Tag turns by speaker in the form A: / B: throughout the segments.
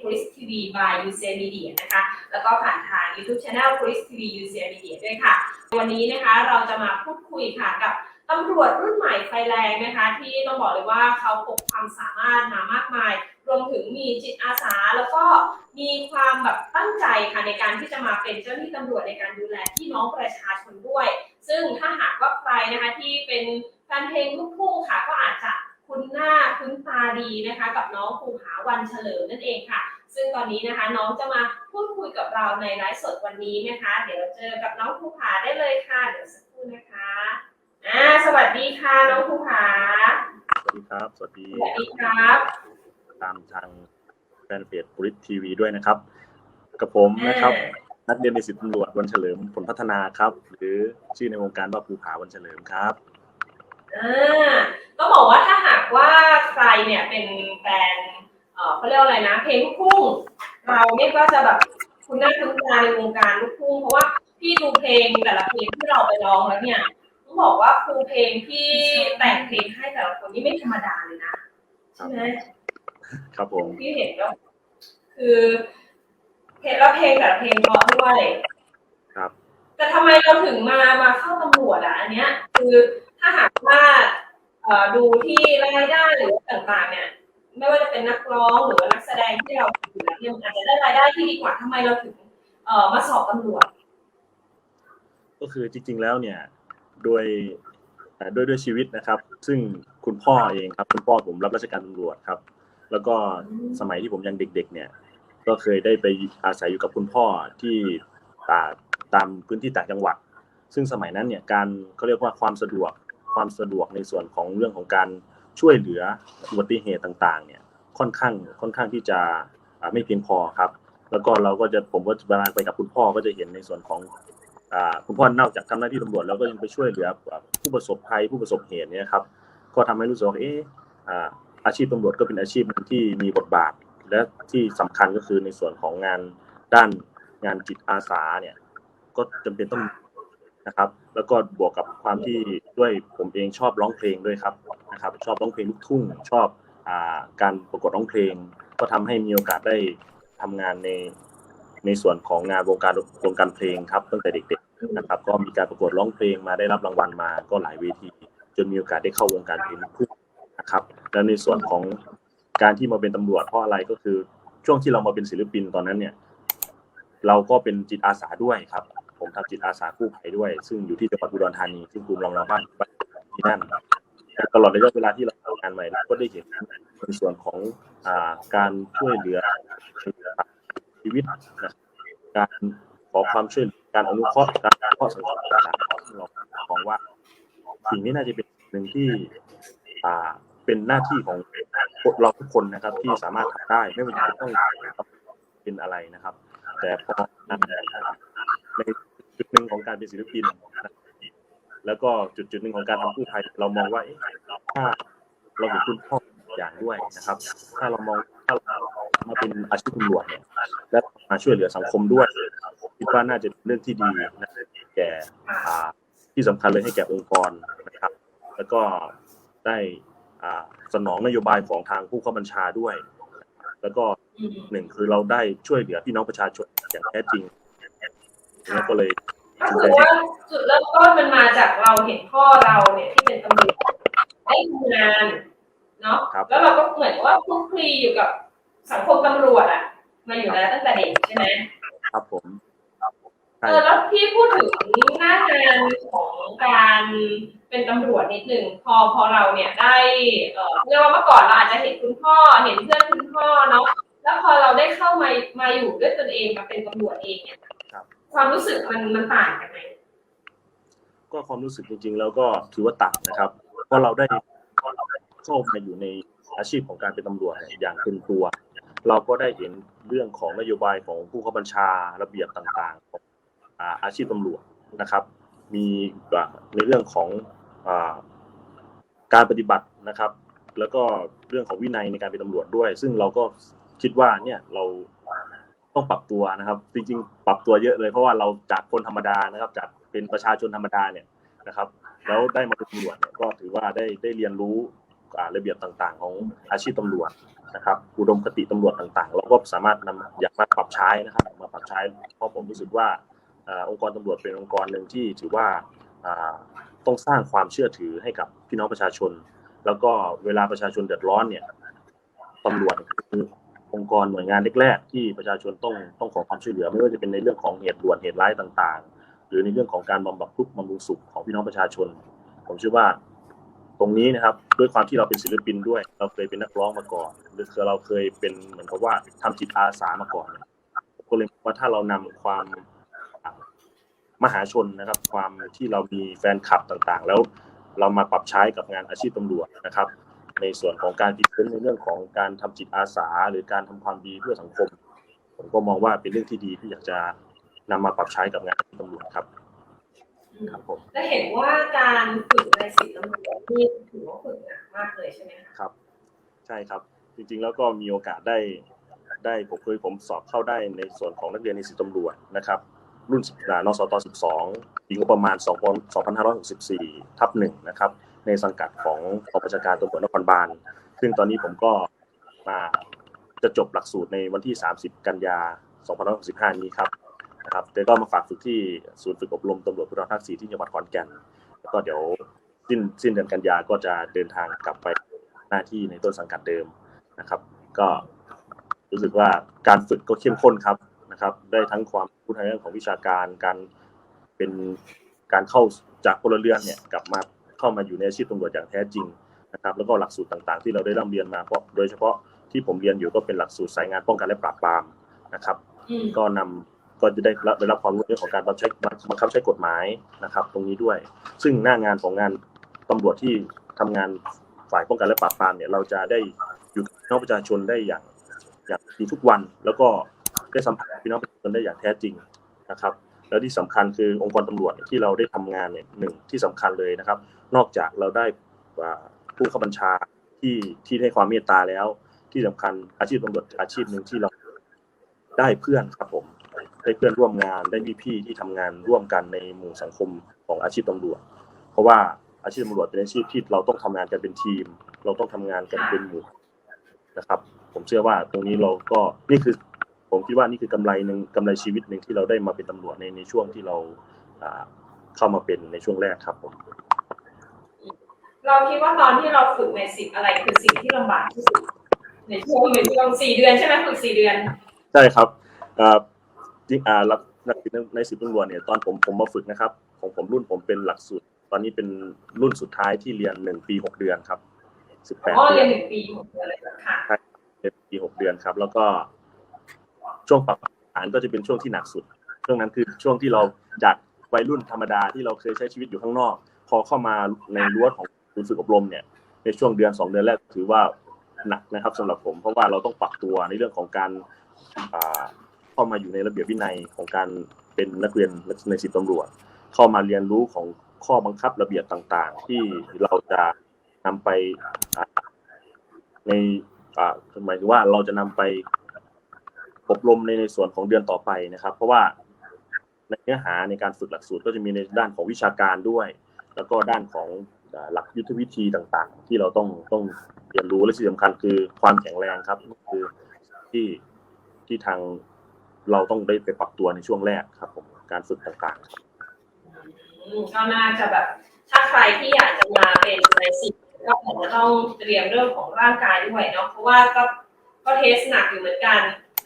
A: Police TV by UC Media นะคะ แล้วก็ผ่านทาง YouTube Channel Police TV UC Media ด้วยค่ะ วันนี้นะคะเราจะมาพูดคุยค่ะกับตำรวจรุ่นใหม่ไฟแรงนะคะ ที่ต้องบอกเลยว่าเขาพกความสามารถมามากมาย รวมถึงมีจิตอาสาแล้วก็มีความแบบตั้งใจค่ะในการที่จะมาเป็นเจ้าหน้าที่ตำรวจในการดูแลพี่น้องประชาชนด้วย ซึ่งถ้าหากว่าใครนะคะที่เป็นแฟนเพลงลูกทุ่งค่ะก็อาจจะ คุ้นหน้าคุ้นตาดีนะคะ กับน้องภูผาวันเฉลิมนั่นเองค่ะ ซึ่งตอนนี้นะคะน้องจะมาพูดคุยกับเราในไลฟ์สดวันนี้นะคะ เดี๋ยวเจอกับน้องภูผาได้เลยค่ะ เดี๋ยวสักครู่นะคะอ่าสวัสดีค่ะน้องภูผา
B: สวัสดีครับ สวัสดี
A: สวัสดีครับ
B: ตามทางแฟนเพจบริษทีวีด้วยนะครับ กับผมนะครับนักเรียนในสิบตำรวจวันเฉลิมผลพัฒนาครับ หรือชื่อในวงการว่าภูผาวันเฉลิมครับ
A: อ่า ต้องบอกว่าถ้าหากว่าใครเนี่ยเป็นแฟนเอ่อเขาเรียกว่าอะไรนะ เพลงลูกทุ่งเราเนี่ยก็จะแบบคุณหน้าคุณตาในวงการลูกทุ่งเพราะว่าพี่ดูเพลงแต่ละเพลงที่เราไปร้องแล้วเนี่ยต้องบอกว่าครูเพลงที่แต่งเพลงให้แต่ละคนนี่ไม่ธรรมดาเลยนะใช่ไหม
B: ครับผม
A: ที่เห็นก็คือเห็นแล้วเพลงแต่ละเพลงเพราะด้วย
B: ครับ
A: แต่ทำไมเราถึงมามาเข้าตำรวจอะ อันเนี้ย คือ ถ้าหากว่าดูที่รายได้หรือต่างๆ เนี่ย ไม่ว่าจะเป็นนักร้องหรือนักแสดงที่เราอยู่แล้วเนี่ยมันอาจจะได้รายได้ที่ดีกว่าทำไมเราถึงเออมาสอบตำรวจ
B: ก็คือจริง ๆ แล้วเนี่ยโดยด้วยด้วยชีวิตนะครับ ซึ่งคุณพ่อเองครับ คุณพ่อผมรับราชการตำรวจครับ แล้วก็สมัยที่ผมยังเด็ก ๆ เนี่ย ก็เคยได้ไปอาศัยอยู่กับคุณพ่อที่ตาตามพื้นที่ต่างจังหวัด ซึ่งสมัยนั้นเนี่ยการเขาเรียกว่าความสะดวก ความสะดวกในส่วนของเรื่องของการช่วยเหลืออุบัติเหตุต่างๆ เนี่ยค่อนข้างค่อนข้างที่จะไม่เพียงพอครับ แล้วก็เราก็จะผมก็เวลาไปกับคุณพ่อก็จะเห็นในส่วนของคุณพ่อนอกจากทำหน้าที่ตำรวจแล้วก็ยังไปช่วยเหลือผู้ประสบภัยผู้ประสบเหตุเนี่ยครับก็ทำให้รู้สึกว่าเอออาชีพตำรวจก็เป็นอาชีพที่มีบทบาท และที่สำคัญก็คือในส่วนของงานด้านงานจิตอาสาเนี่ยก็จำเป็นต้อง นะครับ แล้วก็บวกกับความที่ด้วยผมเองชอบร้องเพลงด้วยครับนะครับ ชอบร้องเพลงลูกทุ่งชอบอการประกวดร้องเพลง ก็ทำให้มีโอกาสได้ทำงานในในส่วนของงานวงการวงการเพลงครับตั้งแต่เด็กๆนะครับ ก็มีการประกวดร้องเพลงมาได้รับรางวัลมาก็หลายเวที จนมีโอกาสได้เข้าวงการเพลงลูกทุ่งนะครับแล้วในส่วนของการที่มาเป็นตำรวจเพราะอะไรก็คือช่วงที่เรามาเป็นศิลปินตอนนั้นเนี่ย เราก็เป็นจิตอาสาด้วยครับ ผมทำจิตอาสากู้ภัยด้วย ซึ่งอยู่ที่จังหวัดอุดรธานีซึ่งภูมิลำเนาบ้านที่นั่นตลอดระยะเวลาที่เราทำงานใหม่เราก็ได้เห็นในส่วนของอ่าการช่วยเหลือชีวิตนะการขอความช่วยเหลือการอนุเคราะห์การอนุเคราะห์สังคมต่างๆเรามองว่าสิ่งนี้น่าจะเป็นหนึ่งที่เป็นหน้าที่ของเราทุกคนนะครับ ที่สามารถทำได้ไม่ว่าจะต้องเป็นอะไรนะครับ แต่พอใน จุดหนึ่งของการเป็นศิลปินนะแล้วก็จุดจุดหนึ่งของการทำกู้ภัยเรามองว่าถ้าเราเห็นคุณพ่ออย่างด้วยนะครับ ถ้าเรามองถ้าเรามาเป็นอาชีพตำรวจเนี่ยและมาช่วยเหลือสังคมด้วยคิดว่าน่าจะเป็นเรื่องที่ดีนะแก่ที่สำคัญเลยให้แก่องค์กรนะครับ แล้วก็ได้สนองนโยบายของทางผู้เข้าบัญชาด้วย แล้วก็หนึ่งคือเราได้ช่วยเหลือพี่น้องประชาชนอย่างแท้จริง แล้วก็เลย
A: ก็คือว่าจุดเริ่มต้นมันมาจากเราเห็นพ่อเราเนี่ยที่เป็นตำรวจได้ทำงานเนาะ
B: ครับ
A: แล้วเราก็เหมือนว่าคลุกคลีอยู่กับสังคมตำรวจอะมาอยู่แล้วตั้งแต่เด็กใช่ไหม
B: ครับผม
A: เออแล้วพี่พูดถึงหน้างานของการเป็นตำรวจนิดหนึ่งพอพอเราเนี่ยได้เออเรียกว่าเมื่อก่อนเราอาจจะเห็นคุณพ่อเห็นเพื่อนคุณพ่อเนาะแล้วพอเราได้เข้ามามาอยู่ด้วยตนเองมาเป็นตำรวจเองเนี่ย
B: ค
A: วามรู้สึกมันมันต่างกันไหม
B: ก็ความรู้สึกจริงๆ แล้วก็ถือว่าต่างนะครับเพราะเราได้เข้ามาอยู่ในอาชีพของการเป็นตำรวจอย่างเต็มตัว เราก็ได้เห็นเรื่องของนโยบายของผู้ข้าบัญชาระเบียบต่างๆของอาชีพตำรวจนะครับ มีในเรื่องของการปฏิบัตินะครับ แล้วก็เรื่องของวินัยในการเป็นตำรวจด้วย ซึ่งเราก็คิดว่าเนี่ยเรา ต้องปรับตัวนะครับ จริงๆ ปรับตัวเยอะเลย เพราะว่าเราจากคนธรรมดานะครับ จากเป็นประชาชนธรรมดาเนี่ยนะครับ แล้วได้มาเป็นตำรวจเนี่ยก็ถือว่าได้ได้เรียนรู้ระเบียบต่างๆ ของอาชีพตำรวจนะครับอุดมคติตำรวจต่างๆ เราก็สามารถนำอยากมาปรับใช้นะครับ มาปรับใช้ เพราะผมรู้สึกว่าอองค์กรตำรวจเป็นองค์กรหนึ่งที่ถือว่าต้องสร้างความเชื่อถือให้กับพี่น้องประชาชน แล้วก็เวลาประชาชนเดือดร้อนเนี่ยตำรวจ องค์กรหน่วยงานแรกๆที่ประชาชนต้องต้องขอความช่วยเหลือ ไม่ว่าจะเป็นในเรื่องของเหตุด่วนเหตุร้ายต่าง ๆ หรือในเรื่องของการบำบัดทุกข์บำรุงสุขของพี่น้องประชาชน ผมเชื่อว่าตรงนี้นะครับด้วยความที่เราเป็นศิลปินด้วย เราเคยเป็นนักร้องมาก่อนหรือเคยเราเคยเป็นเหมือนกับว่าทำจิตอาสามาก่อนก็เลยว่าถ้าเรานำความมหาชนนะครับ ความที่เรามีแฟนคลับต่างๆ แล้วเรามาปรับใช้กับงานอาชีพตำรวจนะครับ ในส่วนของการติดเชื้อในเรื่องของการทำจิตอาสา หรือการทำความดีเพื่อสังคม ผมก็มองว่าเป็นเรื่องที่ดีที่อยากจะนำมาปรับใช้กับงานอาชีพตำรวจครับครับผม
A: และเห็นว่าการฝึกในสิบตำรวจนี่ถือว่าฝึกหนักมากเลยใช่ไหมคะ
B: ครับ ใช่ครับ จริงๆแล้วก็มีโอกาสได้ได้ผมเคยผมสอบเข้าได้ในส่วนของนักเรียนในสิบตำรวจนะครับ รุ่นอ่านสต12ปีงบประมาณ 2 2564ทับหนึ่งนะครับ ในสังกัดของกองบัญชาการตำรวจนครบาล ซึ่งตอนนี้ผมก็มาจะจบหลักสูตรในวันที่ 30 กันยา2565 นี้ครับนะครับแต่ก็มาฝากฝึกที่ศูนย์ฝึกอบรมตำรวจภูธรภาค4ที่จังหวัดขอนแก่น แล้วก็เดี๋ยวสิ้นสิ้นเดือนกันยาก็จะเดินทางกลับไปหน้าที่ในต้นสังกัดเดิมนะครับ ก็รู้สึกว่าการฝึกก็เข้มข้นครับนะครับ ได้ทั้งความรู้ทางเรื่องของวิชาการการเป็นการเข้าจากพลเรือนเนี่ยกลับมา เข้ามาอยู่ในอาชีพตำรวจอย่างแท้จริงนะครับแล้วก็หลักสูตรต่างๆ ที่เราได้ร่ำเรียนมาเพราะโดยเฉพาะที่ผมเรียนอยู่ก็เป็นหลักสูตรสายงานป้องกันและปราบปรามนะครับ
A: อืม
B: ก็นำก็จะได้รับได้รับความรู้เรื่องของการบังคับใช้บังคับใช้กฎหมายนะครับ ตรงนี้ด้วย ซึ่งหน้างานของงานตำรวจที่ทำงานฝ่ายป้องกันและปราบปรามเนี่ยเราจะได้อยู่กับพี่น้องประชาชนได้อย่างอย่างดีทุกวัน แล้วก็ได้สัมผัสกับพี่น้องประชาชนได้อย่างแท้จริงนะครับ แล้วที่สำคัญคือองค์กรตำรวจที่เราได้ทำงานเนี่ยหนึ่งที่สำคัญเลยนะครับ นอกจากเราได้ผู้ขับบัญชาที่ที่ให้ความเมตตาแล้ว ที่สำคัญอาชีพตำรวจอาชีพหนึ่งที่เราได้เพื่อนครับผมได้เพื่อนร่วมงานได้พี่ๆที่ทำงานร่วมกันในหมู่สังคมของอาชีพตำรวจ เพราะว่าอาชีพตำรวจเป็นอาชีพที่เราต้องทำงานกันเป็นทีม เราต้องทำงานกันเป็นหมู่นะครับ ผมเชื่อว่าตรงนี้เราก็นี่คือ ผมคิดว่านี่คือกำไรหนึ่งกำไรชีวิตหนึ่งที่เราได้มาเป็นตำรวจในในช่วงที่เราอ่าเข้ามาเป็นในช่วงแรกครับผม
A: เราคิดว่าตอนที่เราฝึกในสิบอะไรคือสิ่งที่ลำบากที่สุดในช่วงในช่วงสี่เดือนใช่ไหมฝึกสี่เดือน
B: ใช่ครับอ่าจริงอ่ารับนักศึกษาในสิบตำรวจเนี่ยตอนผมผมมาฝึกนะครับของผมรุ่นผมเป็นหลักสูตรตอนนี้เป็นรุ่นสุดท้ายที่เรียนหนึ่งปีหกเดือนครับสิบแปด
A: อ๋อ
B: เดื
A: เรี
B: อยน
A: นหนึ่งปีหกเดือนเลยค่ะ
B: เรียนปีหกเดือนครับ แล้วก็ ช่วงปรับฐานก็จะเป็นช่วงที่หนักสุด ช่วงนั้นคือช่วงที่เราจากวัยรุ่นธรรมดาที่เราเคยใช้ชีวิตอยู่ข้างนอก พอเข้ามาในรั้วของศูนย์ฝึกอบรมเนี่ยในช่วงเดือนสองเดือนแรกถือว่าหนักนะครับสำหรับผม เพราะว่าเราต้องปรับตัวในเรื่องของการเข้ามาอยู่ในระเบียบวินัยของการเป็นนักเรียนในสิบตำรวจ เข้ามาเรียนรู้ของข้อบังคับระเบียบต่างๆ ที่เราจะนำไปในหมายถึงว่าเราจะนำไป อบรมในในส่วนของเดือนต่อไปนะครับ เพราะว่าในเนื้อหาในการฝึกหลักสูตรก็จะมีในด้านของวิชาการด้วย แล้วก็ด้านของหลักยุทธวิธีต่างๆ ที่เราต้องต้องเรียนรู้และที่สำคัญคือความแข็งแรงครับนี่คือที่ที่ทางเราต้องได้ไปปรับตัวในช่วงแรกครับผมการฝึกต่างๆ
A: อืมก็น่าจะแบบถ้าใครที่อยากจะมาเป็นในสิบก็คงจะต้องเตรียมเรื่องของร่างกายด้วยเนาะเพราะว่าก็ก็เทสหนักอยู่เหมือนกัน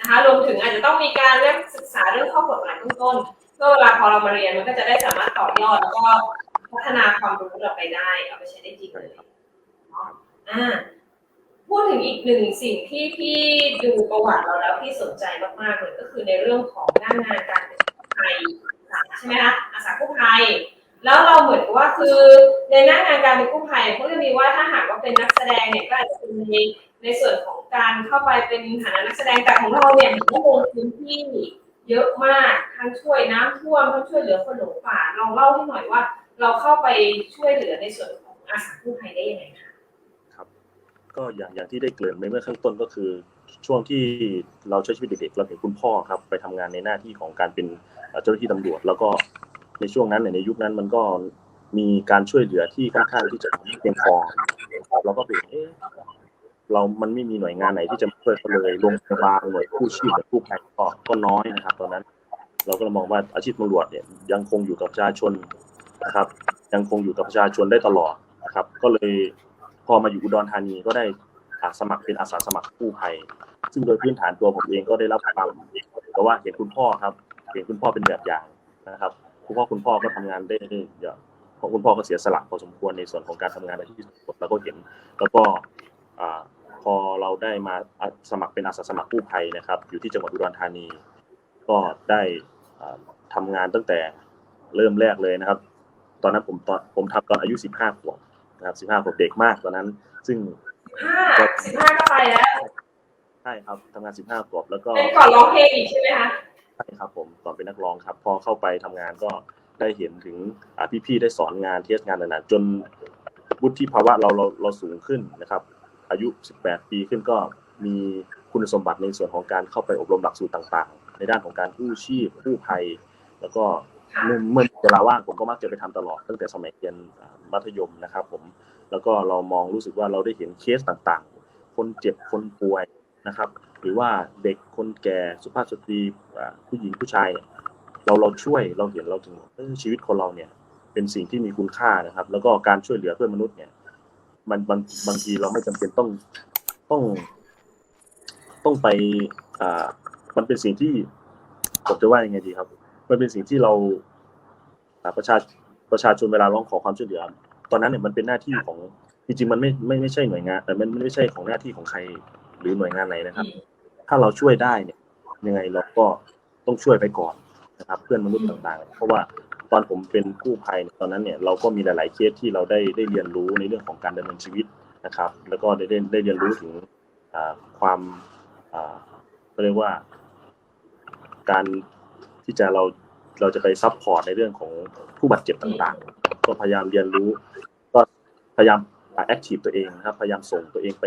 A: นะคะรวมถึงอาจจะต้องมีการเรื่องศึกษาเรื่องข้อกฎหมายเบื้องต้นเพื่อเวลาพอเรามาเรียนมันก็จะได้สามารถต่อยอดแล้วก็พัฒนาความรู้เราไปได้เอาไปใช้ได้จริงเลยอ่าพูดถึงอีกหนึ่งสิ่งที่พี่ดูประวัติเราแล้วพี่สนใจมากๆเลยก็คือในเรื่องของด้านงานการเป็นกู้ภัยใช่ไหมคะอาสากู้ภัยแล้วเราเหมือนกับว่าคือในหน้างานการเป็นกู้ภัยเขาจะมีว่าถ้าหากว่าเป็นนักแสดงเนี่ยก็อาจจะเป็นใน ในส่วนของการเข้าไปเป็นฐานะนักแสดงแต่ของเราเนี่ยมันก็ลงพื้นที่เยอะมากทั้งช่วยน้ำท่วมทั้งช่วยเหลือคนหลงป่าลองเล่าให้หน่อยว่า เราเข้าไปช่วยเหลือในส่วนของอาสากู้ภัยได้ยังไงคะ
B: ครับ ก็อย่างอย่างที่ได้เกริ่นไปเมื่อข้างต้นก็คือ ช่วงที่เราใช้ชีวิตเด็กๆเราเห็นคุณพ่อครับ ไปทำงานในหน้าที่ของการเป็นเจ้าหน้าที่ตำรวจ แล้วก็ในช่วงนั้นในยุคนั้นมันก็มีการช่วยเหลือที่ค่อนข้างที่จะไม่เพียงพอเราก็เป็นเเรามันไม่มีหน่วยงานไหนที่จะช่วยเขาเลยโรงพยาบาลหน่วยกู้ชีพหน่วยกู้ภัยก็ก็น้อยนะครับ ตอนนั้น เราก็มองว่าอาชีพตำรวจเนี่ยยังคงอยู่กับประชาชนนะครับ ยังคงอยู่กับประชาชนได้ตลอดนะครับ ก็เลยพอมาอยู่อุดรธานีก็ได้อาสมัครเป็นอาสาสมัครกู้ภัย ซึ่งโดยพื้นฐานตัวผมเองก็ได้รับความเพราะว่าเห็นคุณพ่อครับ เห็นคุณพ่อเป็นแบบอย่างนะครับคุณพ่อคุณพ่อก็ทำงานได้เยอะเพราะคุณพ่อก็เสียสละพอสมควรในส่วนของการทำงานในที่เราก็เห็น แล้วก็ พอเราได้มาอ่าสมัครเป็นอาสาสมัครกู้ภัยนะครับ อยู่ที่จังหวัดอุดรธานี ก็ได้อ่าทำงานตั้งแต่เริ่มแรกเลยนะครับ ตอนนั้นผมตอนผมทำตอนอายุ15ขวบนะครับ15ขวบเด็กมากตอนนั้น ซึ่ง
A: ห้าสิบห้าก็ไปแล้ว
B: ใช่ครับทำงาน 15ขวบแล้วก็
A: เป็นก่อนร้องเพลงอีกใช่ไหมคะ
B: ใช่ครับผมตอนเป็นนักร้องครับ พอเข้าไปทำงานก็ได้เห็นถึงอ่าพี่ๆได้สอนงานเทสงานต่างๆจนวุฒิภาวะเราเราเราสูงขึ้นนะครับ อายุ 18 ปีขึ้นก็มีคุณสมบัติในส่วนของการเข้าไปอบรมหลักสูตรต่าง ๆ ในด้านของการกู้ชีพกู้ภัย แล้วก็
A: ค่ะ
B: เมื่อเมื่อเวลาว่างผมก็มักจะไปทำตลอดตั้งแต่สมัยเรียนมัธยมนะครับผมแล้วก็เรามองรู้สึกว่าเราได้เห็นเคสต่างๆ คนเจ็บคนป่วยนะครับ หรือว่าเด็กคนแก่สุภาพสตรีผู้หญิงผู้ชายเราเราช่วยเราเห็นเราถึงชีวิตคนเราเนี่ยเป็นสิ่งที่มีคุณค่านะครับ แล้วก็การช่วยเหลือเพื่อนมนุษย์เนี่ย มันบางบางทีเราไม่จำเป็นต้องต้อง ต้องไป อ่า มันเป็นสิ่งที่ผมจะว่ายังไงดีครับ มันเป็นสิ่งที่เราประชาประชาชนเวลาร้องขอความช่วยเหลือ ตอนนั้นเนี่ยมันเป็นหน้าที่ของจริงๆมันไม่ไม่ไม่ใช่หน่วยงานแต่มันไม่ใช่ของหน้าที่ของใครหรือหน่วยงานไหนนะครับ ถ้าเราช่วยได้เนี่ย ยังไงเราก็ต้องช่วยไปก่อนนะครับ เพื่อนมนุษย์ต่างๆ เพราะว่า อนผมเป็นกู้ภัยตอนนั้นเนี่ยเราก็มีหลาย ๆ เคสที่เราได้ได้เรียนรู้ในเรื่องของการดำเนินชีวิตนะครับ แล้วก็ได้ได้ได้เรียนรู้ถึงความเขาเรียกว่า การที่จะเราเราจะไปซัพพอร์ตในเรื่องของผู้บาดเจ็บต่างๆ ก็พยายามเรียนรู้ ก็พยายามแอคทีฟตัวเองนะครับพยายามส่งตัวเองไป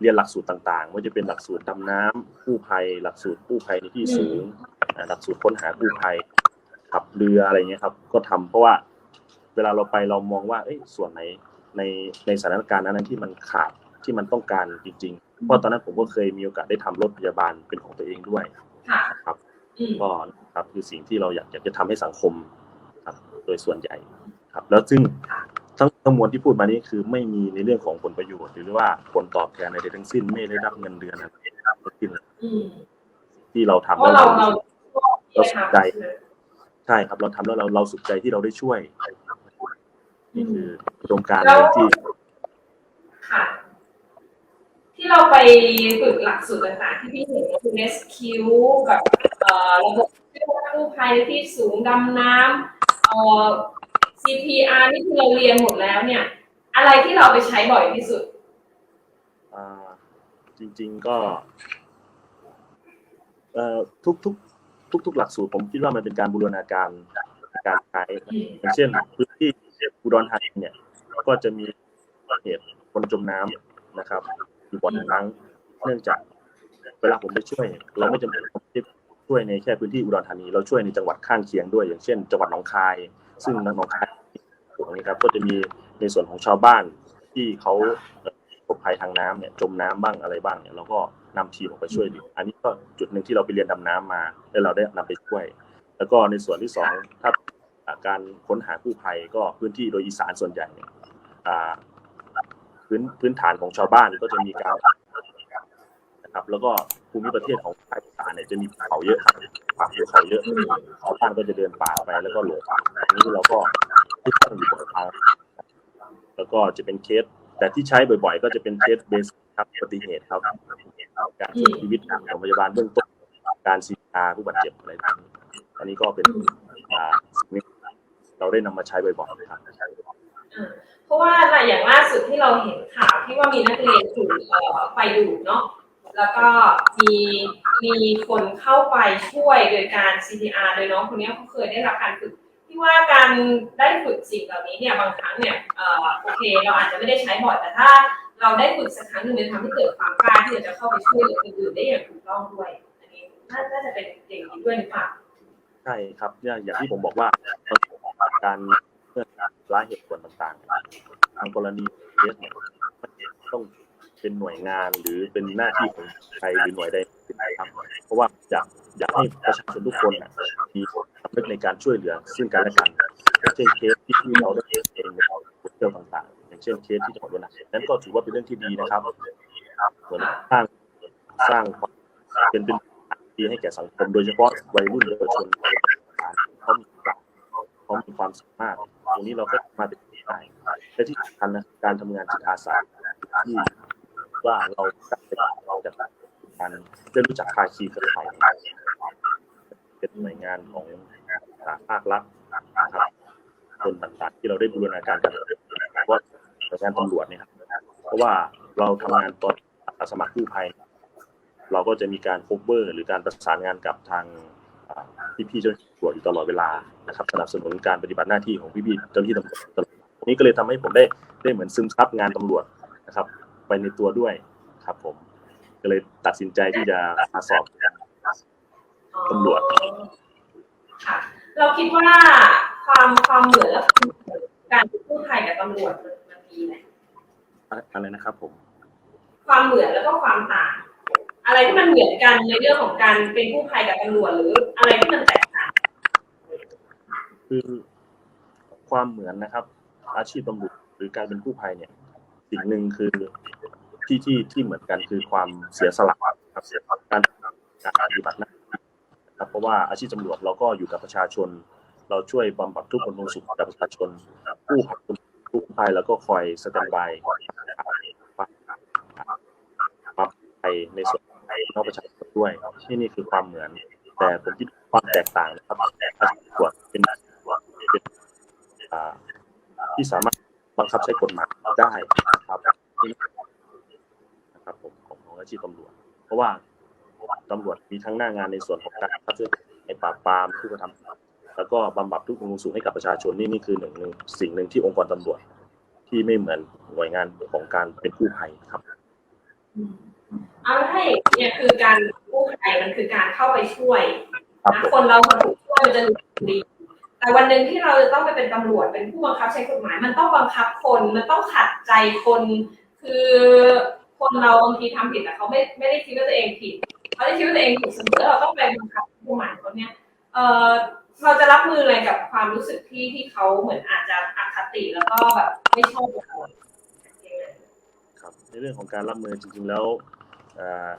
B: เรียนหลักสูตรต่างๆไม่ว่าจะเป็นหลักสูตรดำน้ำกู้ภัย หลักสูตรกู้ภัยในที่สูง หลักสูตรค้นหากู้ภัย ขับเรืออะไรเงี้ยครับ ก็ทำเพราะว่าเวลาเราไปเรามองว่าเอ้ยส่วนไหนในในสถานการณ์นั้นๆที่มันขาดที่มันต้องการจริงๆ เพราะตอนนั้นผมก็เคยมีโอกาสได้ทำรถพยาบาลเป็นของตัวเองด้วย
A: ค่ะ
B: ครับ
A: อืม
B: ก็ครับคือสิ่งที่เราอยากอยากจะทำให้สังคมครับโดยส่วนใหญ่ครับ แล้วซึ่งทั้งทั้งมวลที่พูดมานี้คือไม่มีในเรื่องของผลประโยชน์ หรือว่าผลตอบแทนอะไรทั้งสิ้นไม่ได้รับเงินเดือนอะไรทั้งสิ้น
A: อืม
B: ที่เราทำ
A: เพราะ
B: แล้ว
A: เรา
B: เรา
A: เรา
B: เราสนใจ ใช่ครับเราทำแล้วเราเราสุขใจที่เราได้ช่วย นี่คือโครงการ
A: แล้ว
B: ที่
A: ค่ะ ที่เราไปฝึกหลักสูตรต่างๆที่พี่เห็นก็คือ SQ กับเอ่อระบบกู้ภัยที่สูงดำน้ำเอ่อ CPR นี่คือเราเรียนหมดแล้วเนี่ย อะไรที่เราไปใช้บ่อยที่สุด
B: อ่าจริง ๆก็เอ่อทุกทุก ทุกทุกหลักสูตรผมคิดว่ามันเป็นการบูรณาการการใช้อย่างเช่นพื้นที่อุดรธานีเนี่ยก็จะมีเหตุคนจมน้ำนะครับอยู่บ่อยครั้งเนื่องจากเวลาผมไปช่วย เราไม่จำเป็นต้องช่วยในแค่พื้นที่อุดรธานีเราช่วยในจังหวัดข้างเคียงด้วยอย่างเช่น จังหวัดหนองคาย ซึ่งหนองคายตรงนี้ครับก็จะมีในส่วนของชาวบ้านที่เขา ประสบภัยทางน้ำเนี่ยจมน้ำบ้างอะไรบ้างเนี่ยเราก็นำทีมออกไปช่วยเหลืออันนี้ก็จุดหนึ่งที่เราไปเรียนดำน้ำมาแล้วเราได้นำไปช่วย แล้วก็ในส่วนที่สองถ้าอ่าการค้นหากู้ภัยก็พื้นที่โดยอีสานส่วนใหญ่เนี่ยอ่าพื้นพื้นฐานของชาวบ้านก็จะมีการนะครับแล้วก็ภูมิประเทศของภาคอีสานเนี่ยจะมีภูเขาเยอะครับป่าภูเขาเยอะ
A: อืม
B: ชาวบ้านก็จะเดินป่าไปแล้วก็หลงอันนี้เราก็ทุกท่านอยู่บนทางแล้วก็จะเป็นเคส แต่ที่ใช้บ่อยๆ ก็จะเป็นเคสเบสครับอุบัติเหตุครับ การช่วยชีวิตของโรงพยาบาลเบื้องต้นการซีอาผู้บาดเจ็บอะไรต่างๆอันนี้ก็เป็นอ่าสิ่งที่เราได้นำมาใช้บ่อยๆครับ
A: อ่าเพราะว่าอย่างล่าสุดที่เราเห็นข่าวที่ว่ามีนักเรียนถูกเอ่อไฟดูดเนาะแล้วก็มีมีคนเข้าไปช่วยโดยการ CPR โดยน้องคนนี้เขาเคยได้รับการฝึก ที่ว่าการได้ฝึกสิ่งเหล่านี้เนี่ยบางครั้งเนี่ยเอ่อโอเค เราอาจจะไม่ได้ใช้บ่อยแต่ถ้า เราได้ฝึกสักครั้งหนึ่งมันทำให้เกิดความกล้าที่จะเข้าไปช่วยเหลือคนอื่นได้อย่างถูกต้องด้วย อันนี้น่าน่าจะเป็นอย่งด้วยหรือเปล่า
B: ใช่ครับเนี่ยอย่างที่ผมบอกว่าการเพื่อละเหตุผลต่างๆทางกรณีเคสเนี่ยเป็นหน่วยงานหรือเป็นหน้าที่ของใครหรือหน่วยใดครับเพราะว่าอยาก อยากให้ประชาชนทุกคนมีสำนึกในการช่วยเหลือ ซึ่งกันและกันเช่นเคสที่เราได้เองในเที่ยวต่างๆ อย่างเช่นเคสที่จังหวัดยะลานั้นก็ถือว่าเป็นเรื่องที่ดีนะครับเหมือนสร้างสร้างเป็นเป็นดีให้แก่สังคม โดยเฉพาะวัยรุ่นเยาวชนเขามีเขามีความสามารถตรงนี้เราก็มาเป็นได้และที่สำคัญนะการทำงานจิตอาสาที่ว่าเราเราจะการได้รู้จักภาคีเครือข่าย เป็นหน่วยงานของภาครัฐนะครับคนต่างๆที่เราได้บูรณาการกันว่าหน่วยงานตำรวจเนี่ยครับเพราะว่าเราทำงานตอนสมัครกู้ภัย เราก็จะมีการโคเวอร์หรือการประสานงานกับทางพี่ๆเจ้าหน้าที่ตำรวจอยู่ตลอดเวลานะครับสนับสนุนการปฏิบัติหน้าที่ของพี่ๆเจ้าหน้าที่ตำรวจตรงนี้ก็เลยทำให้ผมได้ได้เหมือนซึมซับงานตำรวจนะครับ ไปในตัวด้วยครับผมก็เลยตัดสินใจที่จะมาสอบ ตำรวจ
A: ค่ะเราคิดว่าความความเหมือนและการเป็นกู้ภัยกับตำรวจมันมันมีไหม
B: อะไรนะครับผม
A: ความเหมือนแล้วก็ความต่าง อะไรที่มันเหมือนกันในเรื่องของการเป็นกู้ภัยกับตำรวจหรืออะไรที่มันแตกต่าง
B: คือความเหมือนนะครับ อาชีพตำรวจหรือการเป็นกู้ภัยเนี่ย สิ่งหนึ่งคือที่ที่ที่เหมือนกันคือความเสียสละครับเสียสละการการปฏิบัติหน้าที่ นะครับ เพราะว่าอาชีพตำรวจเราก็อยู่กับประชาชน เราช่วยบำบัดทุกข์บำรุงสุขกับประชาชนกู้ภัยกู้ภัยแล้วก็คอยสแตนบายความไปในส่วนนองประชาชนด้วยนี่นี่คือความเหมือน แต่ผมคิดความแตกต่างนะครับอาชีพตำรวจเป็นเป็นที่สามารถบังคับใช้กฎหมายได้นะครับนะครับผมของอาชีพตำรวจ เพราะว่า ตำรวจมีทั้งหน้างานในส่วนของการคัดช่วยในปราบปรามผู้กระทำแล้วก็บำบัดทุกข์บำรุงสุขให้กับประชาชนนี่นี่คือหนึ่งหนึ่งสิ่งหนึ่งที่องค์กรตำรวจ ที่ไม่เหมือนหน่วยงานของการเป็นกู้ภัยครับ
A: เอาแล้วถ้าอย่างนี้เนี่ยคือการกู้ภัยมันคือการเข้าไปช่วย
B: ครับ
A: นะ
B: ผม
A: คนเราถูกช่วยมันจะถูกดีแต่วันหนึ่งที่เราจะต้องไปเป็นตำรวจเป็นผู้บังคับใช้กฎหมาย มันต้องบังคับคนมันต้องขัดใจคน คือคนเราบางทีทำผิดแต่เขาไม่ไม่ได้คิดว่าตัวเองผิด เขาได้คิดว่าตัวเองถูกเสมอแล้วเราต้องไปบังคับผู้หมายเขาเนี่ยเออเราจะรับมืออะไรกับความรู้สึกที่ที่เขาเหมือนอาจจะอคติแล้วก็แบบไม่ชอบเรา
B: ครับ ในเรื่องของการรับมือจริงๆแล้วเอ่อ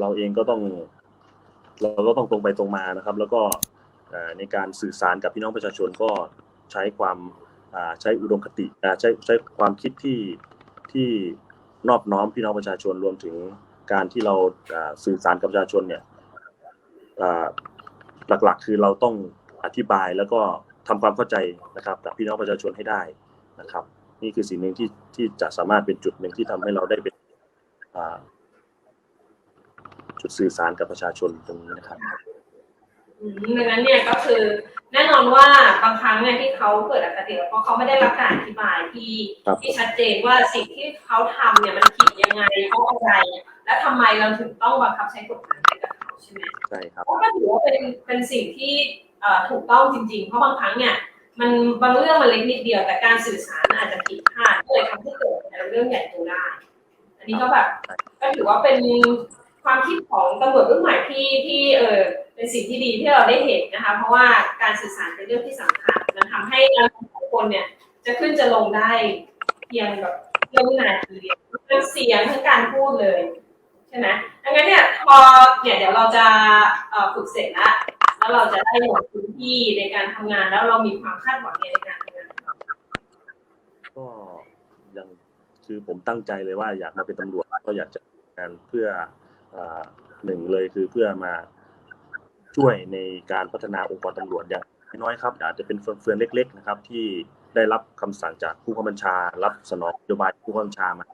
B: เราเองก็ต้อง เราก็ต้องตรงไปตรงมานะครับ แล้วก็เอ่อในการสื่อสารกับพี่น้องประชาชนก็ใช้ความอ่าใช้อุดมคติใช้ใช้ความคิดที่ที่นอบน้อมพี่น้องประชาชนรวมถึง การที่เราอ่าสื่อสารกับประชาชนเนี่ยอ่าหลักๆ คือเราต้องอธิบายแล้วก็ทำความเข้าใจนะครับกับพี่น้องประชาชนให้ได้นะครับ นี่คือสิ่งหนึ่งที่ที่จะสามารถเป็นจุดหนึ่งที่ทำให้เราได้เป็นอ่าจุดสื่อสารกับประชาชนตรงนี้นะครับ
A: อืมดังนั้นเนี่ยก็คือแน่นอนว่าบางครั้งเนี่ยที่เขาเกิดอคติเพราะเขาไม่ได้รับการอธิบายที่
B: ครับ
A: ที่ชัดเจนว่าสิ่งที่เขาทำเนี่ยมันผิดยังไงเพราะอะไร และทำไมเราถึงต้องบังคับใช้กฎหมายกับเขาใช่ไหม
B: ใช่ครับ
A: เพราะก็ถือว่าเป็นเป็นสิ่งที่เอ่อถูกต้องจริง ๆ เพราะบางครั้งเนี่ยมันบางเรื่องมันเล็กนิดเดียว แต่การสื่อสารอาจจะผิดพลาดก็เลยทำให้เกิดเรื่องใหญ่โตได้อันนี้ก็แบบก็ถือว่าเป็นความคิดของตำรวจรุ่นใหม่ที่ที่เออเป็นสิ่งที่ดีที่เราได้เห็นนะคะ เพราะว่าการสื่อสารเป็นเรื่องที่สำคัญมันทำให้เราทุกคนเนี่ยจะขึ้นจะลงได้เพียงแบบเรื่องวินาทีเดียวทั้งเสียงทั้งการพูดเลย ใช่ไหมดังนั้นเนี่ยพอเนี่ยเดี๋ยวเราจะฝึกเสร็จแล้วแล้วเราจะได้ลงพื้นที่ในการทำงานแล้วเรามีความคาดหวังในการทำงาน
B: ก็ยังคือผมตั้งใจเลยว่าอยากมาเป็นตำรวจก็อยากจะทำงานเพื่ออหนึ่งเลยคือเพื่อมาช่วยในการพัฒนาองค์กรตำรวจอย่างน้อยครับอาจจะเป็นเฟืองเล็ก ๆ นะครับ ที่ได้รับคำสั่งจากผู้บัญชา รับสนองนโยบายผู้บัญชามา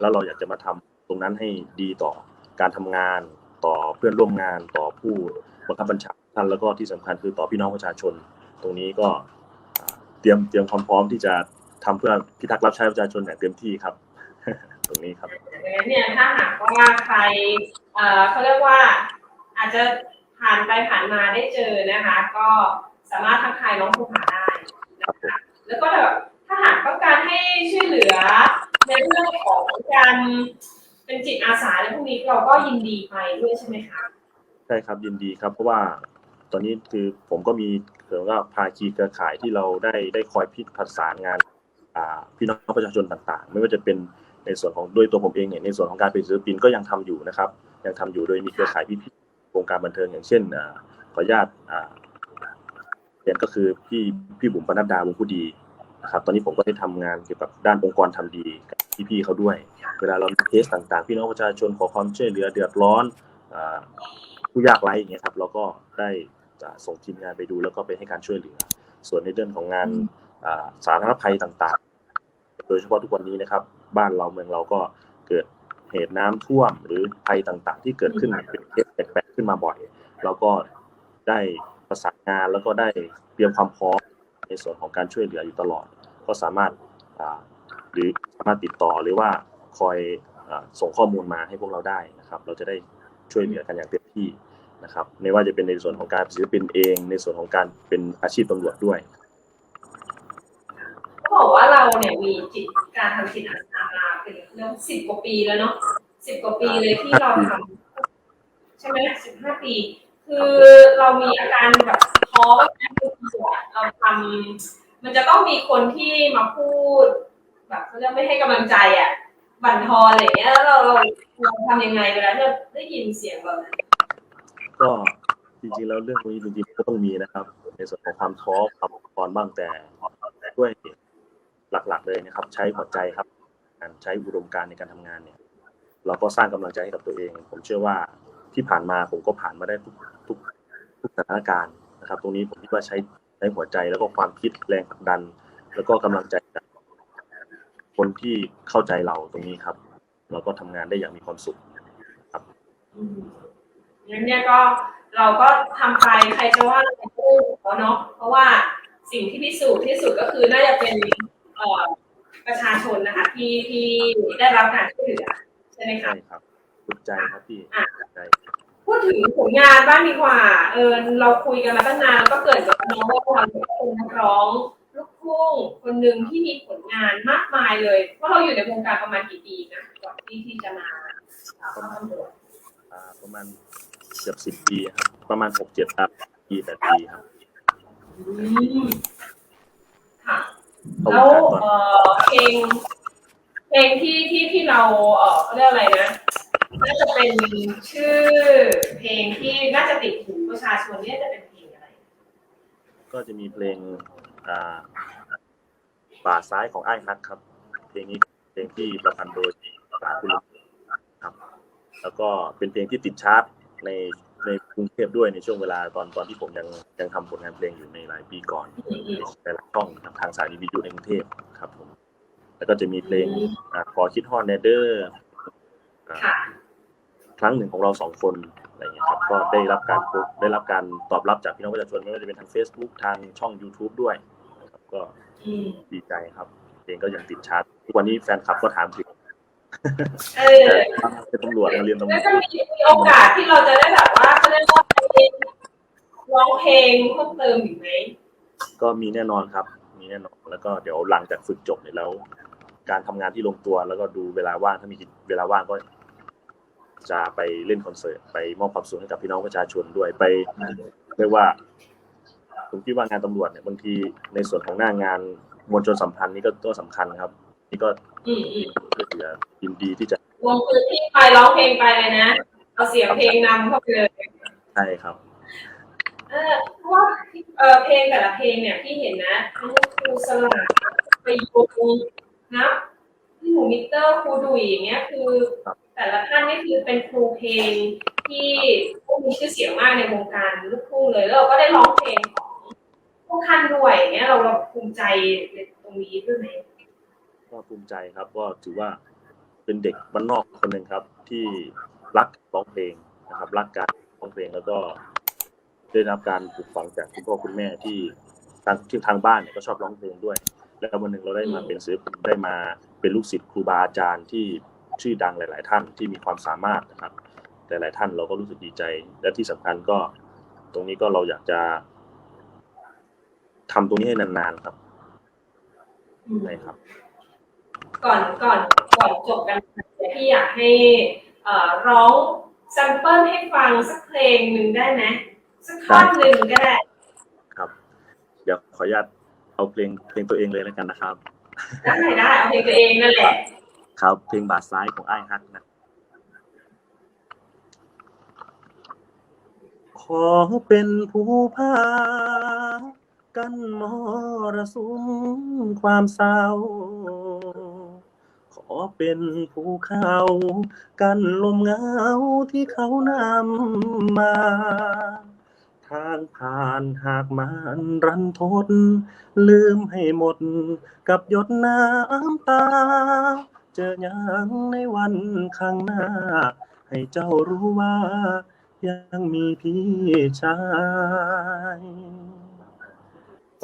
B: แล้วเราอยากจะมาทำ ตรงนั้นให้ดีต่อการทำงานต่อเพื่อนร่วมงานต่อผู้บังคับบัญชาท่านแล้วก็ที่สำคัญคือต่อพี่น้องประชาชน ตรงนี้ก็เตรียมเตรียมความพร้อมที่จะทำเพื่อพิทักษ์รับใช้ประชาชนอย่างเต็มที่ครับ ตรงนี้ครับ
A: เนี่ยถ้าหากว่าใครเอ่อเขาเรียกว่าอาจจะผ่านไปผ่านมาได้เจอนะคะ ก็สามารถทักทายน้องภูผาได้นะคะแล้วก็ถ้าหากต้องการให้ช่วยเหลือในเรื่องของการ เป็นจิตอาสาอะไรพวกนี้เราก็ยินดีไปด้วยใช่ไหมคะ
B: ใช่ครับยินดีครับ เพราะว่าตอนนี้คือผมก็มีเรียกว่าภาคีเครือข่ายที่เราได้ได้คอยพิประสางานพี่น้องประชาชนต่างๆ ไม่ว่าจะเป็นในส่วนของด้วยตัวผมเองเนี่ยในส่วนของการเป็นศิลปินก็ยังทำอยู่นะครับ ยังทำอยู่โดยมีเครือข่ายพี่ๆวงการบันเทิงอย่างเช่นขออนุญาตอ่าเรียนก็คือพี่พี่บุ๋มปนัดดาวงผู้ดีนะครับ ตอนนี้ผมก็ได้ทำงานเกี่ยวกับด้านองค์กรทำดีก พี่ๆเขาด้วย เวลาเรามีเคสต่างๆ พี่น้องประชาชนขอความช่วยเหลือเดือดร้อนอ่าผู้ยากไร้อย่างเงี้ยครับเราก็ได้จะส่งทีมงานไปดูแล้วก็ไปให้การช่วยเหลือ ส่วนในเรื่องของงานอ่าสาธารณภัยต่างๆ โดยเฉพาะทุกวันนี้นะครับ บ้านเราเมืองเราก็เกิดเหตุน้ำท่วมหรือภัยต่างๆ ที่เกิดขึ้นเป็นเคสแปลกๆขึ้นมาบ่อย เราก็ได้ประสานงานแล้วก็ได้เตรียมความพร้อมในส่วนของการช่วยเหลืออยู่ตลอด ก็สามารถอ่า หรือสามารถติดต่อหรือว่าคอยอส่งข้อมูลมาให้พวกเราได้นะครับ เราจะได้ช่วยเหลือกันอย่างเต็มที่นะครับไม่ว่าจะเป็นในส่วนของการเป็นศิลปินเอง ในส่วนของการเป็นอาชีพตำรวจด้วย
A: ก็บอกว่าเราเนี่ยมีจิตการทำจิตอาสามาเป็นเรื่องสิบกว่าปีแล้วเนาะสิบกว่าปีเลยที่เราทำใช่ไหมสิบห้าปี คือเรามีอาการแบบท้อว่าการดูตรวจเราทำมันจะต้องมีคนที่มาพูด แบบเขาจะไม่ให้กำลังใจอะบั่นทอนอะไรเงี้ยแล้วเราเราเราทำยังไงเวลาที่เราได้ยินเสียงแบบนั้น
B: ก็จริงๆแล้วเรื่องพวกนี้จริงๆก็ต้องมีนะครับ ในส่วนของความท้อความอดทนบ้างแต่ด้วยหลักๆเลยนะครับ ใช้หัวใจครับการใช้อุดมการณ์ในการทำงานเนี่ย เราก็สร้างกำลังใจให้กับตัวเอง ผมเชื่อว่าที่ผ่านมาผมก็ผ่านมาได้ทุกทุกทุกสถานการณ์นะครับ ตรงนี้ผมคิดว่าใช้ใช้หัวใจแล้วก็ความคิดแรงผลักดัน แล้วก็กำลังใจ คนที่เข้าใจเราตรงนี้ครับ เราก็ทำงานได้อย่างมีความสุข
A: อืมงั้นเนี่ยก็เราก็ทำไปใครจะว่าอะไรก็เรื่องของเขาเนาะเพราะว่าสิ่งที่พิสูจน์ที่สุดก็คือน่าจะเป็นเอ่อประชาชนนะคะที่ที่ได้รับการช่วยเหลือใช่ไหมคะ
B: ใช่ครับภูมิใจครับพี่
A: อะ
B: ภูมิใจ
A: พูดถึงผลงานบ้างดีกว่า เออเราคุยกันมาตั้งนานแล้วก็เกิดกับน้องว่าเราเป็นนักร้อง ลูกทุ่งคนหนึ่งที่มีผลงานมากมายเลย เพราะเราอยู่ในวงการประมาณกี่ปีนะก่อนที่ที่จะมาเอ่อเข้าตำรวจ
B: อ่าประมาณเกือบสิบปีครับ ประมาณหกเจ็ดปีแปดปีครับ
A: อืมค่ะ
B: เข้า
A: แล้ว
B: วงการตอน
A: เอ่อเพลงเพลงที่ที่ที่เราเอ่อเขาเรียกอะไรนะน่าจะเป็นชื่อเพลงที่น่าจะติดหูประชาชนเนี่ยจะเป็นเพลงอะไร
B: ก็จะมีเพลง อ่าป่าซ้ายของไอ้ายฮักครับ เพลงนี้เพลงที่ประพันธ์โดยสาคุณลุงครับ แล้วก็เป็นเพลงที่ติดชาร์ตในในกรุงเทพด้วยในช่วงเวลาตอนตอนที่ผมยังยังทำผลงานเพลงอยู่ในหลายปีก่อน
A: อืมอืม
B: ในหลายช่องทางสายวิทยุในกรุงเทพครับผมแล้วก็จะมีเพลงอ่าขอคิดฮอนเนเดอร์
A: ค่ะ
B: ครั้งหนึ่งของเราสองคนอะไรเงี้ยครับก็ได้รับการได้รับการตอบรับจากพี่น้องประชาชนไม่ว่าจะเป็นทาง Facebook ทางช่อง YouTube ด้วยนะครับ ก็
A: อืม
B: ดีใจครับ เพลงก็ยังติดชาร์ตทุกวันนี้แฟนคลับก็ถามถึง
A: เออ
B: เป็นตำรวจมาเรียนตำร
A: แล้ว
B: วจ
A: จะมีมีโอกาสที่เราจะได้แบบว่าเขาเรียกว่าไปร้องเพลงเพิ่มเติมอีกไหม
B: ก็มีแน่นอนครับ มีแน่นอนแล้วก็เดี๋ยวหลังจากฝึกจบเนี่ยแล้ว การทำงานที่ลงตัวแล้วก็ดูเวลาว่างถ้ามีเวลาว่างก็จะไปเล่นคอนเสิร์ตไปมอบความสุขให้กับพี่น้องประชาชนด้วยไปเรียกว่า ผมคิดว่างานตำรวจเนี่ยบางทีในส่วนของหน้างานมวลชนสัมพันธ์นี่ก็ก็สำคัญครับ นี่ก็
A: อืมอืม
B: ช่วยเหลือยินดีที่จะ
A: ลงพื้นที่ไปร้องเพลงไปเลยนะเอาเสียงเพลงนำเข้าไปเลย
B: ใช่ครับ
A: เออเพราะว่าเออเพลงแต่ละเพลงเนี่ยพี่เห็นนะทั้งครูสลาไปโยงนะพี่หนูมิเตอร์ครูดุยอย่างเงี้ยคือ
B: ครับ
A: แต่ละท่านนี่คือเป็นครูเพลงที่ผู้มีชื่อเสียงมากในวงการลูกทุ่งเลยแล้วเราก็ได้ร้องเพลง ของพวกท่านด้วยอย่างเงี้ยเราเราภูมิใจในตรงนี้ด้วยไหม
B: ก็ภูมิใจครับก็ถือว่าเป็นเด็กบ้านนอกคนหนึ่งครับ ที่รักร้องเพลงนะครับ รักการร้องเพลงแล้วก็ได้รับการปลูกฝังจากคุณพ่อคุณแม่ที่ทางที่ทางบ้านเนี่ยก็ชอบร้องเพลงด้วย แล้ววันหนึ่งเราได้มาเป็นศิลปินได้มาเป็นลูกศิษย์ครูบาอาจารย์ที่ชื่อดังหลาย ๆ ท่านที่มีความสามารถนะครับหลายๆท่านเราก็รู้สึกดีใจ และที่สำคัญก็ ตรงนี้ก็เราอยากจะ ทำตรงนี้ให้นานๆครับ
A: อืม
B: ใช่ครับ
A: ก่อนก่อนก่อนจบกันเดี๋ยวพี่อยากให้เอ่อร้องแซมเปิลให้ฟังสักเพลงหนึ่งได้ไหมสักท่อนหนึ่งก็ได้
B: ครับ เดี๋ยวขออนุญาตเอาเพลงเพลงตัวเองเลยแล้วกันนะครับ
A: ได้ได้เอาเพลงตัวเองนั่นแหละ
B: ครับเพลงบาดซ้ายของไอ้ายฮักนะ ขอเป็นผู้พา กันมรสุมความเศร้า ขอเป็นภูเขากันลมเหงาที่เขานำมา ทางผ่านหากมันรันทด ลืมให้หมดกับหยดน้ำตา เจออย่างในวันข้างหน้า ให้เจ้ารู้ว่ายังมีพี่ชาย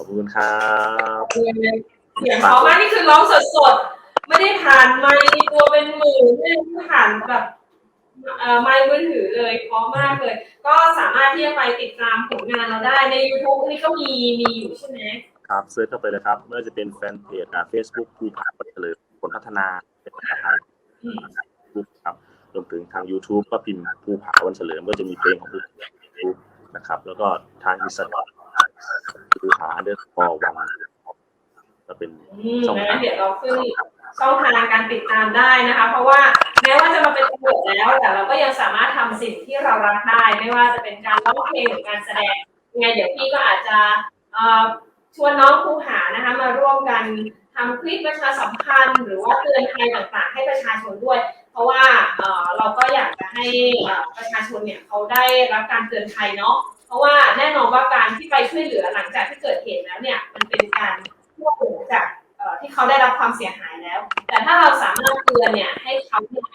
B: อบคุณครับ
A: เสียงเพราะมากนี่คือร้องสดๆ ไม่ได้ผ่านไมค์ตัวเป็นหมื่นไม่ได้ผ่านแบบเอ่อไมค์มือถือเลยเพราะมากเลย ก็สามารถที่จะไปติดตามผลงานเราได้ใน YouTube นี่ก็มีมีอยู่ใช่ไหม
B: ครับเซิร์ชเข้าไปเลยครับไม่ว่าจะเป็นแฟนเพจอ่าเฟซบุ๊กภูผาวันเฉลิมผลพัฒนาเป็นภาษาไทย
A: อืม
B: บุ๊กครับรวมถึงทาง YouTube ก็พิมพ์ภูผาวันเฉลิมก็จะมีเพลงของภูผาบุ๊กนะครับ แล้วก็ทางอินสตาแกรม ภูผาเดอร์พอวังจะเป็น
A: อืมนะเดี๋ยวเราขึ้นช่องทางการติดตามได้นะคะ เพราะว่าแม้ว่าจะมาเป็นตำรวจแล้วแต่เราก็ยังสามารถทำสิ่งที่เรารักได้ ไม่ว่าจะเป็นการร้องเพลงหรือการแสดงยังไงเดี๋ยวพี่ก็อาจจะเอ่อชวนน้องครูหานะคะมาร่วมกันทำคลิปประชาสัมพันธ์ หรือว่าเตือนภัยต่างๆ ให้ประชาชนด้วย เพราะว่าเอ่อเราก็อยากจะให้เอ่อประชาชนเนี่ยเขาได้รับการเตือนภัยเนาะ เพราะว่าแน่นอนว่าการที่ไปช่วยเหลือหลังจากที่เกิดเหตุแล้วเนี่ย มันเป็นการช่วยเหลือจากที่เขาได้รับความเสียหายแล้ว แต่ถ้าเราสามารถเตือนเนี่ยให้เขาเนี่ย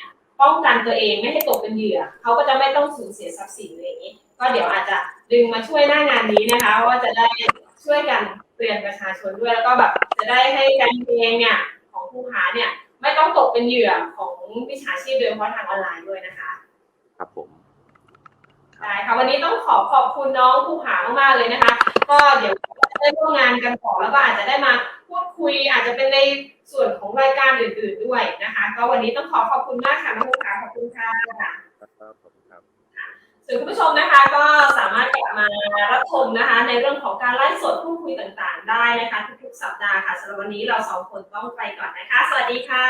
A: ป้องกันตัวเองไม่ให้ตกเป็นเหยื่อ เขาก็จะไม่ต้องสูญเสียทรัพย์สินอะไรอย่างนี้ ก็เดี๋ยวอาจจะดึงมาช่วยหน้างานนี้นะคะ ว่าจะได้ช่วยกันเตือนประชาชนด้วยแล้วก็แบบจะได้ให้การเองเนี่ยของผู้ค้าเนี่ยไม่ต้องตกเป็นเหยื่อของวิชาชีพโดยเฉพาะทางออนไลน์ด้วยนะคะ
B: ครับผม
A: ได้ค่ะวันนี้ต้องขอขอบคุณน้องผู้หามากๆเลยนะคะ ก็เดี๋ยวได้ร่วมงานกันต่อแล้วก็อาจจะได้มาพูดคุยอาจจะเป็นในส่วนของรายการอื่น ๆด้วยนะคะ ก็วันนี้ต้องขอขอบคุณมากค่ะน้องผู้ขาขอบคุณค่ะ
B: ครับขอบคุณครับ
A: ส่วนคุณผู้ชมนะคะก็สามารถกลับมารับชมนะคะ ในเรื่องของการไลฟ์สดพูดคุยต่างๆ ได้นะคะทุกๆสัปดาห์ค่ะสำหรับวันนี้เราสองคนต้องไปก่อนนะคะ สวัสดีค่ะ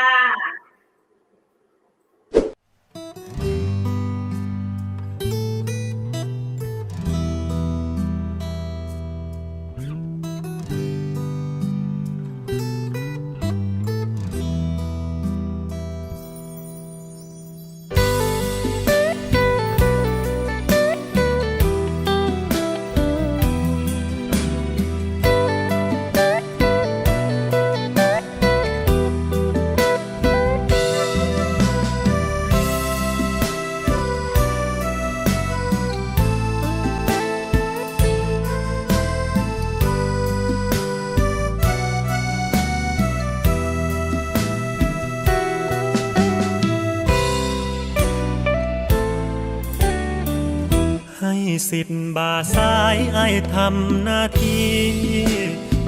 C: สิทธิ์บาสายไอ้ทำหน้าที่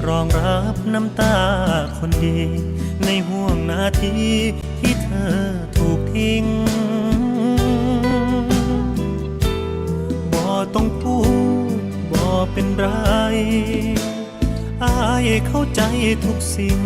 C: รองรับน้ำตาคนดี ในห่วงนาทีที่เธอถูกทิ้งบ่ต้องพูดบ่เป็นไรอายเข้าใจทุกสิ่ง